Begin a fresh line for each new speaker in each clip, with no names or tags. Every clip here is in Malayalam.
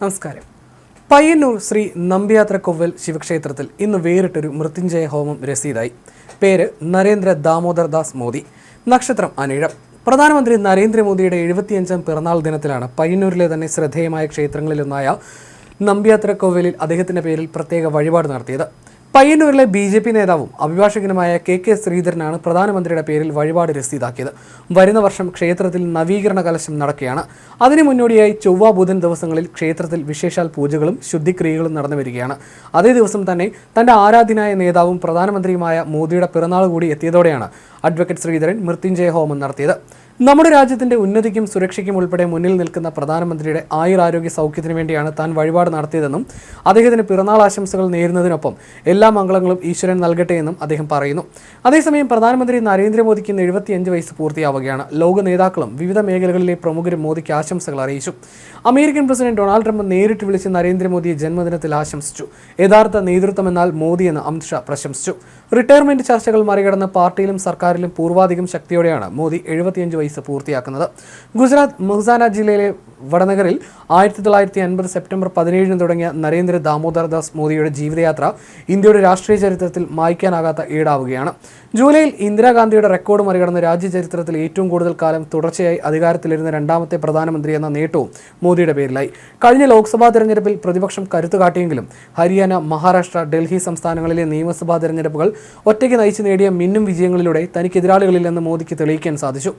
നമസ്കാരം. പയ്യന്നൂർ ശ്രീ നമ്പ്യാത്ര കൊവ്വൽ ശിവക്ഷേത്രത്തിൽ ഇന്ന് വേറിട്ടൊരു മൃത്യുഞ്ജയ ഹോമം രസീതായി. പേര് നരേന്ദ്ര ദാമോദർ ദാസ് മോദി. നക്ഷത്രം അനിഴം പ്രധാനമന്ത്രി നരേന്ദ്രമോദിയുടെ എഴുപത്തിയഞ്ചാം പിറന്നാൾ ദിനത്തിലാണ് പയ്യന്നൂരിലെ തന്നെ ശ്രദ്ധേയമായ ക്ഷേത്രങ്ങളിലൊന്നായ നമ്പ്യാത്ര കൊവ്വലിൽ അദ്ദേഹത്തിന്റെ പേരിൽ പ്രത്യേക വഴിപാട് നടത്തിയത്. പയ്യന്നൂരിലെ ബി ജെ പി നേതാവും അഭിഭാഷകനുമായ കെ കെ ശ്രീധരനാണ് പ്രധാനമന്ത്രിയുടെ പേരിൽ വഴിപാട് രസീതാക്കിയത്. വരുന്ന വർഷം ക്ഷേത്രത്തിൽ നവീകരണ കലശം നടക്കുകയാണ്. അതിനു മുന്നോടിയായി ചൊവ്വ ബുധൻ ദിവസങ്ങളിൽ ക്ഷേത്രത്തിൽ വിശേഷാൽ പൂജകളും ശുദ്ധിക്രിയകളും നടന്നു വരികയാണ്. അതേ ദിവസം തന്നെ തന്റെ ആരാധ്യനായ നേതാവും പ്രധാനമന്ത്രിയുമായ മോദിയുടെ പിറന്നാൾ കൂടി എത്തിയതോടെയാണ് അഡ്വക്കേറ്റ് ശ്രീധരൻ മൃത്യുഞ്ജയ ഹോമം നടത്തിയത്. നമ്മുടെ രാജ്യത്തിന്റെ ഉന്നതിക്കും സുരക്ഷയ്ക്കും ഉൾപ്പെടെ മുന്നിൽ നിൽക്കുന്ന പ്രധാനമന്ത്രിയുടെ ആയുരാരോഗ്യ സൗഖ്യത്തിന് വേണ്ടിയാണ് താൻ വഴിപാട് നടത്തിയതെന്നും അദ്ദേഹത്തിന് പിറന്നാൾ ആശംസകൾ നേരുന്നതിനൊപ്പം എല്ലാ മംഗളങ്ങളും ഈശ്വരൻ നൽകട്ടെ എന്നും അദ്ദേഹം പറയുന്നു. അതേസമയം പ്രധാനമന്ത്രി നരേന്ദ്രമോദിക്ക് ഇന്ന് എഴുപത്തിയഞ്ച് വയസ്സ് പൂർത്തിയാവുകയാണ്. ലോക നേതാക്കളും വിവിധ മേഖലകളിലെ പ്രമുഖരും മോദിക്ക് ആശംസകൾ അറിയിച്ചു. അമേരിക്കൻ പ്രസിഡന്റ് ഡൊണാൾഡ് ട്രംപ് നേരിട്ട് വിളിച്ച് നരേന്ദ്രമോദിയെ ജന്മദിനത്തിൽ ആശംസിച്ചു. യഥാർത്ഥ നേതൃത്വം എന്നാൽ മോദിയെന്ന് അമിത്ഷാ പ്രശംസിച്ചു. റിട്ടയർമെന്റ് ചർച്ചകൾ മറികടന്ന് പാർട്ടിയിലും സർക്കാരിലും പൂർവാധികം ശക്തിയോടെയാണ് മോദി എഴുപത്തിയഞ്ച് വയസ്സ് പൂർത്തിയാക്കുന്നത്. ഗുജറാത്ത് മുഹ്സാന ജില്ലയിലെ വടനഗറിൽ ആയിരത്തി തൊള്ളായിരത്തി അൻപത് സെപ്റ്റംബർ പതിനേഴിന് തുടങ്ങിയ നരേന്ദ്ര ദാമോദർ ദാസ് മോദിയുടെ ജീവിതയാത്ര ഇന്ത്യയുടെ രാഷ്ട്രീയ ചരിത്രത്തിൽ മായ്ക്കാനാകാത്ത ഈടാവുകയാണ്. ജൂലൈയിൽ ഇന്ദിരാഗാന്ധിയുടെ റെക്കോർഡ് മറികടന്ന് രാജ്യ ചരിത്രത്തിൽ ഏറ്റവും കൂടുതൽ കാലം തുടർച്ചയായി അധികാരത്തിലിരുന്ന രണ്ടാമത്തെ പ്രധാനമന്ത്രി എന്ന നേട്ടവും മോദിയുടെ പേരിലായി. കഴിഞ്ഞ ലോക്സഭാ തെരഞ്ഞെടുപ്പിൽ പ്രതിപക്ഷം കരുത്തു കാട്ടിയെങ്കിലും ഹരിയാന മഹാരാഷ്ട്ര ഡൽഹി സംസ്ഥാനങ്ങളിലെ നിയമസഭാ തെരഞ്ഞെടുപ്പുകൾ ഒറ്റയ്ക്ക് നയിച്ചു നേടിയ മിന്നും വിജയങ്ങളിലൂടെ തനിക്ക് എതിരാളികളില്ലെന്ന് മോദിക്ക് തെളിയിക്കാൻ സാധിച്ചു.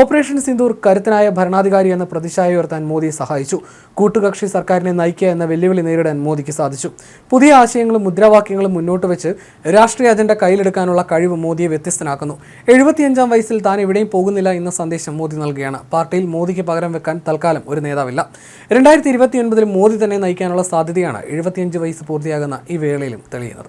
ഓപ്പറേഷൻ സിന്ദൂർ കരുത്തനായ ഭരണാധികാരി എന്ന പ്രതിച്ഛായ ഉയർത്താൻ മോദിയെ സഹായിച്ചു. കൂട്ടുകക്ഷി സർക്കാരിനെ നയിക്കുക എന്ന വെല്ലുവിളി നേരിടാൻ മോദിക്ക് സാധിച്ചു. പുതിയ ആശയങ്ങളും മുദ്രാവാക്യങ്ങളും മുന്നോട്ട് വെച്ച് രാഷ്ട്രീയ അജണ്ട കയ്യിലെടുക്കാനുള്ള കഴിവ് മോദിയെ വ്യത്യസ്തനാക്കുന്നു. എഴുപത്തിയഞ്ചാം വയസ്സിൽ താൻ എവിടെയും പോകുന്നില്ല എന്ന സന്ദേശം മോദി നൽകുകയാണ്. പാർട്ടിയിൽ മോദിക്ക് പകരം വെക്കാൻ തൽക്കാലം ഒരു നേതാവില്ല. രണ്ടായിരത്തി ഇരുപത്തിയൊൻപതിൽ മോദി തന്നെ നയിക്കാനുള്ള സാധ്യതയാണ് എഴുപത്തിയഞ്ച് വയസ്സ് പൂർത്തിയാകുന്ന ഈ വേളയിലും തെളിയുന്നത്.